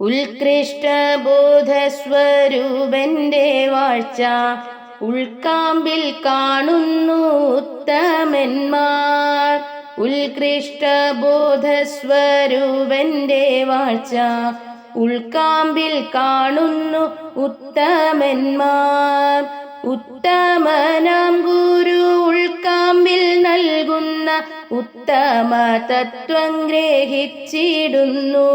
ഉത്കൃഷ്ടബോധസ്വരൂപന്റെ വാഴ്ച ഉൾക്കാമ്പിൽ കാണുന്നു ഉത്തമന്മാർ. ഉത്കൃഷ്ടബോധസ്വരൂപന്റെ വാഴ്ച ഉൾക്കാമ്പിൽ കാണുന്നു ഉത്തമന്മാർ. ഉത്തമനാം ഗുരു ഉൾക്കാമ്പിൽ നൽകുന്ന ഉത്തമ തത്വം ഗ്രഹിച്ചിടുന്നു.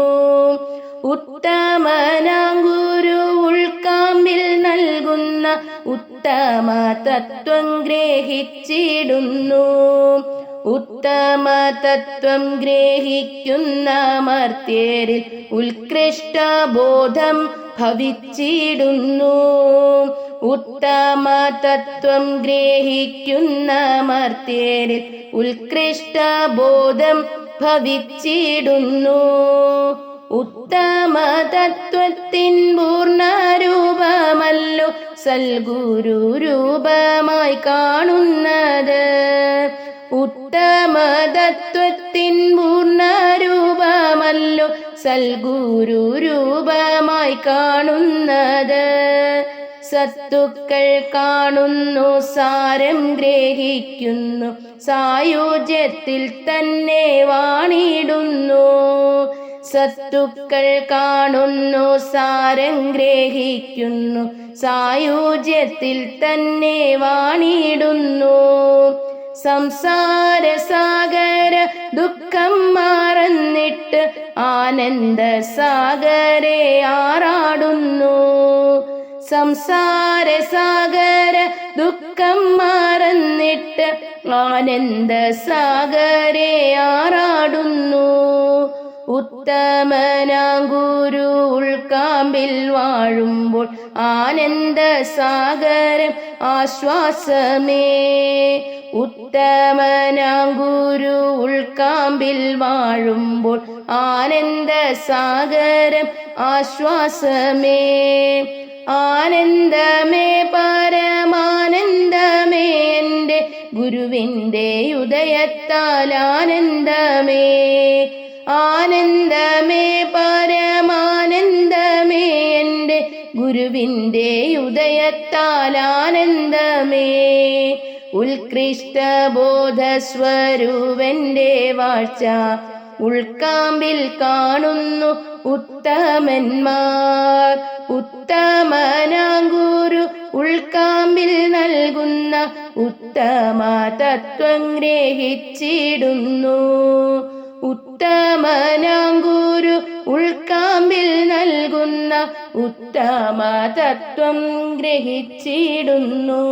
ഉത്തമനാം ഗുരു ഉൾക്കാമ്പിൽ നൽകുന്ന ഉത്തമ തത്വം ഗ്രഹിച്ചിടുന്നു. ഉത്തമ തത്വം ഗ്രഹിക്കുന്ന മർത്യരിൽ ഉത്കൃഷ്ട ബോധം ഭവിച്ചിടുന്നു. ഉത്തമ തത്വം ഗ്രഹിക്കുന്ന മർത്യരിൽ ഉത്കൃഷ്ട ബോധം ഭവിച്ചിടുന്നു. ഉത്തമ തത്വത്തിൻ പൂർണരൂപമല്ലോ സൽഗുരു രൂപമായി കാണുന്നത്. ഉത്തമ തത്വത്തിൻ പൂർണരൂപമല്ലോ സൽഗുരു രൂപമായി കാണുന്നത്. സത്തുക്കൾ കാണുന്നു സാരം ഗ്രഹിക്കുന്നു സായുജ്യത്തിൽ തന്നെ വാണിടുന്നു. സത്തുക്കൾ കാണുന്നു സാരം ഗ്രഹിക്കുന്നു സായുജ്യത്തിൽ തന്നെ വാണിടുന്നു സംസാര സാഗര ദുഃഖം മാറന്നിട്ട് ആനന്ദ സാഗരെ ആറാടുന്നു. സംസാര സാഗര ദുഃഖം മാറന്നിട്ട് ആനന്ദ സാഗരെ ആറാടുന്നു. ഉത്തമനാം ഉൾക്കാമ്പിൽ വാഴുമ്പോൾ ആനന്ദ സാഗരം ആശ്വാസമേ. ഉത്തമനാം ഉൾക്കാമ്പിൽ വാഴുമ്പോൾ ആനന്ദ സാഗരം ആശ്വാസമേ. ആനന്ദമേ പരമാനന്ദമേ എന്റെ ഗുരുവിന്റെ ഉദയത്താൽ ആനന്ദമേ. ആനന്ദമേ പരമാനന്ദമേ എന്റെ ഗുരുവിന്റെ ഉദയത്താൽ ആനന്ദമേ ഉത്കൃഷ്ട ബോധസ്വരൂപന്റെ വാഴ്ച ഉൾക്കാമ്പിൽ കാണുന്നു ഉത്തമന്മാർ. ഉത്തമനാങ്കൂരു ഉൾക്കാമ്പിൽ നൽകുന്ന ഉത്തമ തത്വം ഗ്രഹിച്ചിടുന്നു. ഉത്തമനാങ്കുരു ഉൾക്കാമ്പിൽ നൽകുന്ന ഉത്തമ തത്വം ഗ്രഹിച്ചിടുന്നു.